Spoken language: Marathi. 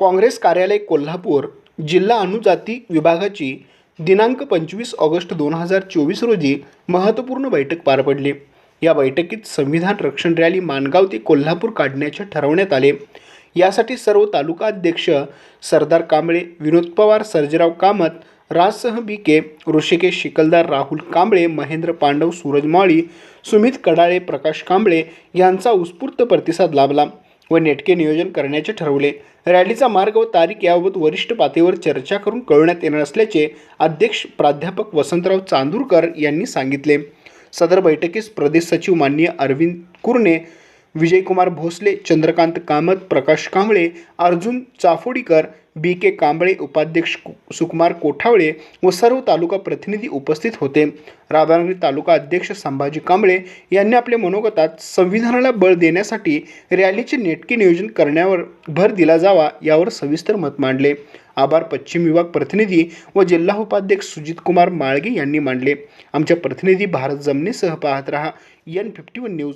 काँग्रेस कार्यालय कोल्हापूर जिल्हा अनुजाती विभागाची दिनांक पंचवीस ऑगस्ट दोन हजार चोवीस रोजी महत्त्वपूर्ण बैठक पार पडली. या बैठकीत संविधान रक्षण रॅली माणगाव ते कोल्हापूर काढण्याचे ठरवण्यात आले. यासाठी सर्व तालुका अध्यक्ष सरदार कांबळे विनोद पवार सर्जेराव कामत राजसह बी के ऋषिकेश शिकलदार राहुल कांबळे महेंद्र पांडव सूरज माळी सुमित कडाळे प्रकाश कांबळे यांचा उत्स्फूर्त प्रतिसाद लाभला. व नेटके नियोजन करण्याचे ठरवले. रॅलीचा मार्ग व तारीख याबाबत वरिष्ठ पातळीवर चर्चा करून कळवण्यात येणार असल्याचे अध्यक्ष प्राध्यापक वसंतराव चांदूरकर यांनी सांगितले. सदर बैठकीस प्रदेश सचिव माननीय अरविंद कुरणे विजयकुमार भोसले चंद्रकांत कामत प्रकाश कांबळे अर्जुन चाफोडीकर बी के कांबळे उपाध्यक्ष कु- सुकुमार कोठावळे व सर्व तालुका प्रतिनिधी उपस्थित होते. राधानगरी तालुका अध्यक्ष संभाजी कांबळे यांनी आपल्या मनोगतात संविधानाला बळ देण्यासाठी रॅलीचे नेटके नियोजन करण्यावर भर दिला जावा यावर सविस्तर मत मांडले. आभार पश्चिम विभाग प्रतिनिधी व जिल्हा उपाध्यक्ष सुजित कुमार माळगे यांनी मांडले. आमच्या प्रतिनिधी भारत जमनेसह पाहत रहा. N fifty one news